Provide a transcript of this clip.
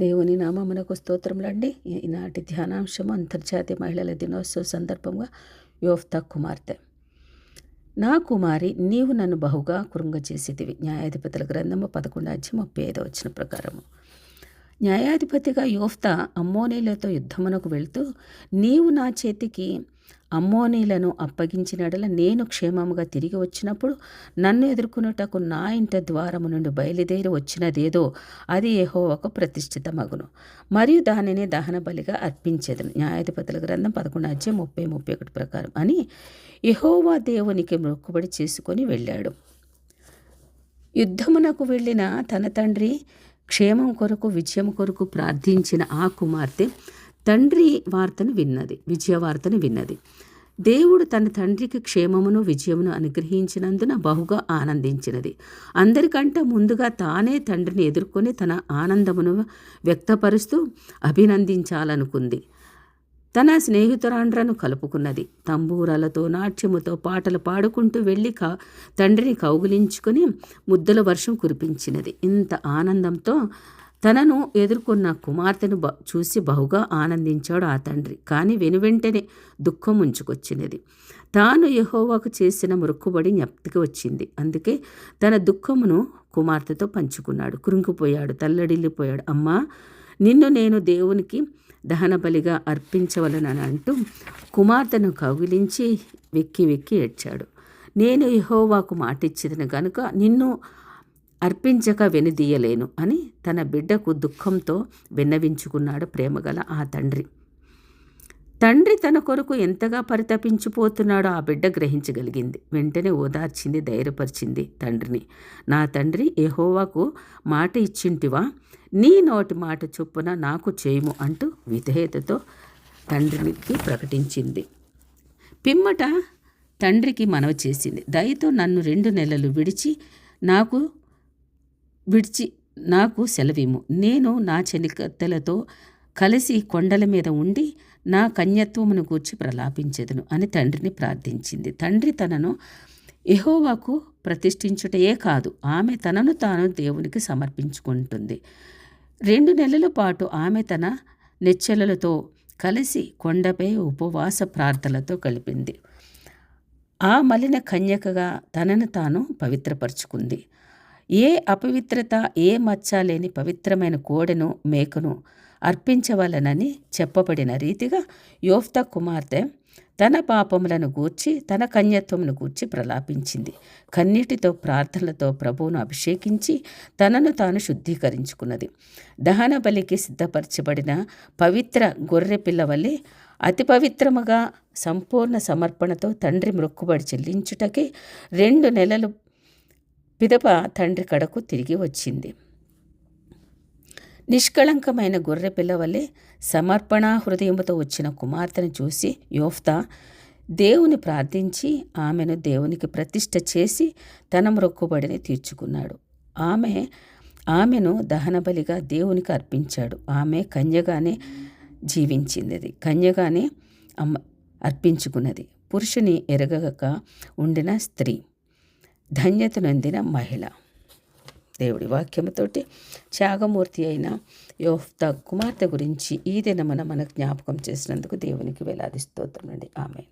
దేవుని నామమునకు స్తోత్రములండి ఈనాటి ధ్యానాంశము అంతర్జాతీయ మహిళల దినోత్సవ సందర్భంగా యోఫ్తా కుమార్తె. నా కుమారి నీవు నన్ను బహుగా కృంగచేసేదివి న్యాయాధిపతుల గ్రంథము పదకొండు అధ్యయం ముప్పై ఐదో వచ్చిన ప్రకారము. న్యాయాధిపతిగా యోఫ్త అమ్మోనీలతో యుద్ధమునకు వెళ్తూ నీవు నా చేతికి అమ్మోనీలను అప్పగించినడల నేను క్షేమముగా తిరిగి వచ్చినప్పుడు నన్ను ఎదుర్కొనుటకు నా ఇంట ద్వారము నుండి బయలుదేరి వచ్చినదేదో అది ఒక ప్రతిష్ఠిత మగును మరియు దానిని దహన బలిగా అర్పించేదను. న్యాయాధిపతుల గ్రంథం పదకొండు అధ్యాయం ముప్పై ముప్పై ఒకటి ప్రకారం అని యహోవా దేవునికి మొక్కుబడి చేసుకొని వెళ్ళాడు. యుద్ధమునకు వెళ్ళిన తన తండ్రి క్షేమం కొరకు విజయం కొరకు ప్రార్థించిన ఆ కుమార్తె తండ్రి వార్తను విన్నది విజయ వార్తను విన్నది. దేవుడు తన తండ్రికి క్షేమమును విజయమును అనుగ్రహించినందున బహుగా ఆనందించినది. అందరికంటే ముందుగా తానే తండ్రిని ఎదుర్కొని తన ఆనందమును వ్యక్తపరుస్తూ అభినందించాలనుకుంది. తన స్నేహితురాండ్రను కలుపుకున్నది. తంబూరాలతో నాట్యముతో పాటలు పాడుకుంటూ వెళ్ళి క తండ్రిని కౌగులించుకొని ముద్దల వర్షం కురిపించినది. ఇంత ఆనందంతో తనను ఎదుర్కొన్న కుమార్తెను బ చూసి బహుగా ఆనందించాడు ఆ తండ్రి. కానీ వెనువెంటనే దుఃఖం ఉంచుకొచ్చినది తాను యహోవాకు చేసిన మొక్కుబడి జ్ఞప్తికి వచ్చింది. అందుకే తన దుఃఖమును కుమార్తెతో పంచుకున్నాడు. కృంగిపోయాడు తల్లడిల్లిపోయాడు. అమ్మా నిన్ను నేను దేవునికి దహన బలిగా అర్పించవలనని అంటూ కుమార్తెను కౌగిలించి వెక్కి వెక్కి ఏడ్చాడు. నేను యహోవాకు మాటిచ్చిదిన గనుక నిన్ను అర్పించక వెనుదీయలేను అని తన బిడ్డకు దుఃఖంతో విన్నవించుకున్నాడు ప్రేమగల ఆ తండ్రి. తండ్రి తన కొరకు ఎంతగా పరితపించిపోతున్నాడో ఆ బిడ్డ గ్రహించగలిగింది. వెంటనే ఓదార్చింది ధైర్యపరిచింది తండ్రిని. నా తండ్రి ఎహోవాకు మాట ఇచ్చింటివా? నీ నోటి మాట చొప్పున నాకు చేయము అంటూ విధేయతతో తండ్రికి ప్రకటించింది. పిమ్మట తండ్రికి మనవ చేసింది. దయతో నన్ను రెండు నెలలు విడిచి నాకు విడిచి నాకు సెలవిము నేను నా చెలికత్తెలతో కలిసి కొండల మీద ఉండి నా కన్యత్వమును గూర్చి ప్రలాపించెదను అని తండ్రిని ప్రార్థించింది. తండ్రి తనను ఎహోవాకు ప్రతిష్ఠించుటయే కాదు ఆమె తనను తాను దేవునికి సమర్పించుకుంటుంది. రెండు నెలల పాటు ఆమె తన నెచ్చెలలతో కలిసి కొండపై ఉపవాస ప్రార్థనలతో కలిపింది ఆ మలిన కన్యకగా తనను తాను పవిత్రపరుచుకుంది. ఏ అపవిత్రత ఏ మచ్చ లేని పవిత్రమైన కోడెను మేకను అర్పించవలనని చెప్పబడిన రీతిగా యోఫ్త కుమార్తె తన పాపములను గూర్చి తన కన్యత్వమును గూర్చి ప్రలాపించింది. కన్నీటితో ప్రార్థనలతో ప్రభువును అభిషేకించి తనను తాను శుద్ధీకరించుకున్నది. దహన బలికి సిద్ధపరచబడిన పవిత్ర గొర్రె పిల్లవల్లి అతి పవిత్రముగా సంపూర్ణ సమర్పణతో తండ్రి మృక్కుబడి చెల్లించుటకే రెండు నెలలు పిదప తండ్రి కడకు తిరిగి వచ్చింది. నిష్కళంకమైన గొర్రె పిల్లవలే సమర్పణ హృదయంతో వచ్చిన కుమార్తెను చూసి యోఫ్తా దేవుని ప్రార్థించి ఆమెను దేవునికి ప్రతిష్ట చేసి తన మొక్కుబడిని తీర్చుకున్నాడు. ఆమె ఆమెను దహనబలిగా దేవునికి అర్పించాడు. ఆమె కన్యగానే జీవించింది కన్యగానే అమ్మ అర్పించుకున్నది. పురుషుని ఎరగక ఉండిన స్త్రీ. ధన్యతనందిన మహిళ. దేవుడి వాక్యముతోటి త్యాగమూర్తి అయిన యోఫ్త కుమార్తె గురించి ఈ దినమన మనకు జ్ఞాపకం చేసినందుకు దేవునికి వేలాది స్తోత్రం అండి ఆమె